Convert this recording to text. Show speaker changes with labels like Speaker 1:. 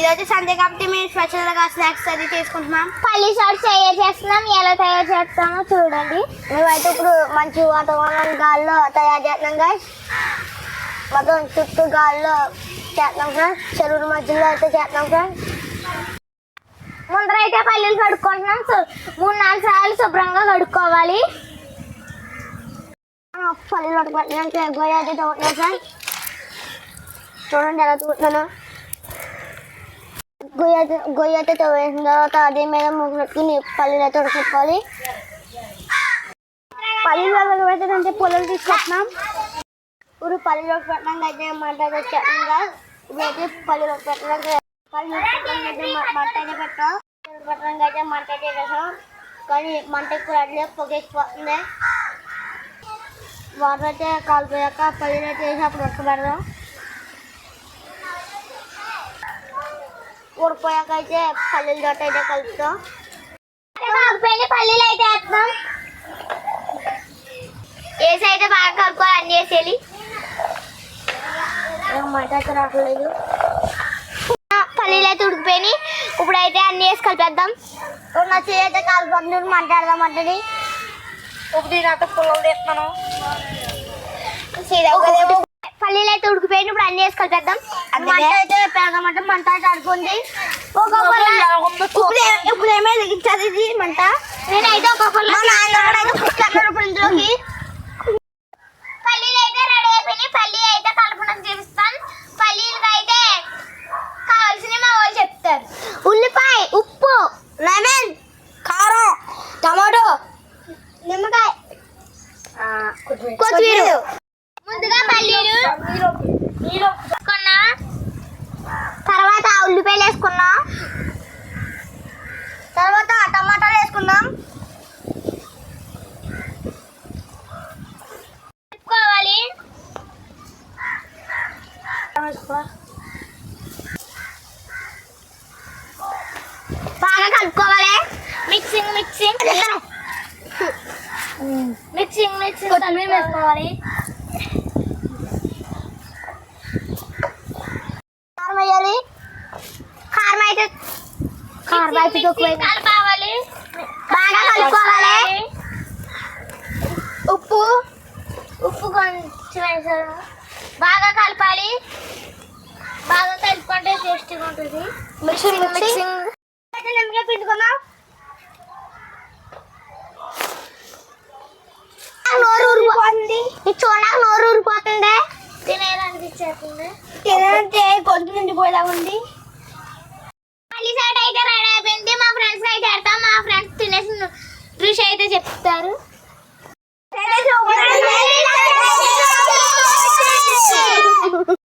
Speaker 1: ఈరోజు సండే కాబట్టి మేము స్పెషల్గా స్నాక్స్ అది చేసుకుంటున్నాం
Speaker 2: పల్లి షార్ట్స్ తయారు చేస్తున్నాం ఎలా తయారు చేస్తామో చూడండి.
Speaker 1: మేమైతే ఇప్పుడు మంచి వాతావరణం గాల్లో తయారు చేస్తున్నాం గాయస్ మొత్తం చుట్టూ గాల్లో చేస్తున్నాం సార్ చెరువుల మధ్యలో అయితే చేస్తున్నాం సార్
Speaker 2: ముందర అయితే పల్లీలు కడుక్కుంటున్నాం. మూడు నాలుగు సార్లు శుభ్రంగా కడుక్కోవాలి.
Speaker 1: పల్లీలు కడుకుంటున్నాం గొయ్య అయితే చూడండి ఎలా చూస్తున్నాను గొయ్య అయితే గొయ్య అయితే తవ్వేసిన తర్వాత అదే మీద ముగ్గురికి పెట్టుకుని పల్లీలు అయితే ఉడకెట్టుకోవాలి పల్లీలు ఉడకబెట్టడానికి పొలం తీసుకొస్తున్నాం ఇప్పుడు పల్లీలు పెట్టడానికి అయితే మంట అయితే వచ్చేస్తున్నాం ఇప్పుడైతే పల్లీలు ఉడకబెట్టడానికి పల్లీలు అయితే మంట అయితే పెట్టాం. పెట్టడానికి అయితే మంట అయితే వేసాం కానీ మంట ఎక్కువ రావట్లేదు పొగ ఎక్కువ వాటర్ అయితే కాలిపోయాక పల్లీలు అయితే వేసి అప్పుడు ఉడకబెడదాం ఉడిపోయాక అయితే పల్లీలు దొట్ట అయితే కలుపుతాం.
Speaker 2: పల్లీలు అయితే వేస్తాం. వేసి అయితే బాగా కలుపుకోవాలి అన్ని వేసేయాలి.
Speaker 1: ఏం మంట అయితే రావట్లేదు
Speaker 2: పల్లీలు అయితే ఉడికిపోయినాయి. ఇప్పుడైతే అన్ని వేసి కలిపేద్దాం.
Speaker 1: నా చేయి అయితే కాలిపోతుంది మాట్లాడదాం అంటది. ఇప్పుడు నేనైతే పొలం తీస్తున్నాను.
Speaker 2: పల్లీలు అయితే ఉడికిపోయినాయి ఇప్పుడు అన్ని వేసి కలిపేద్దాం
Speaker 1: మంట అయితే పెరగమంటే మంట అయితే అడుగుంది ఇప్పుడు ఏ- ఇప్పుడు ఏమే దిగించదు ఇది మంట.
Speaker 2: నేనైతే ఒక పుల్ల
Speaker 1: మా నాన్న అయితే
Speaker 2: పల్లీలు రెడీ పల్లి అయితే కలపడం అయితే కావాల్సిన మా వాళ్ళు చెప్తారు. ఉల్లిపాయ ఉప్పు
Speaker 1: లెమన్ కారం టమాటో
Speaker 2: నిమ్మకాయ
Speaker 1: కొత్తిమీర.
Speaker 2: తర్వాత ఉల్లిపాయలు వేసుకున్నా?
Speaker 1: తర్వాత టమాటాలు వేసుకుందాం
Speaker 2: తిప్పుకోవాలి బాగా కలుపుకోవాలి. Mixing mixing. మిక్సింగ్ మిక్సింగ్
Speaker 1: వేసుకోవాలి కారం వేయాలి
Speaker 2: కారం అయితే
Speaker 1: కారం
Speaker 2: mixing కలపాలి.
Speaker 1: బాగా కలుపుకోవాలి.
Speaker 2: ఉప్పు. ఉప్పు కొంచెం వేసాను బాగా కలపాలి. బాగా కలుపుకుంటే టేస్టీగా ఉంటుంది.
Speaker 1: మిక్సింగ్ మిక్సింగ్ అయితే నిమ్మకాయ
Speaker 2: నోరు ఊరిపోతుంది.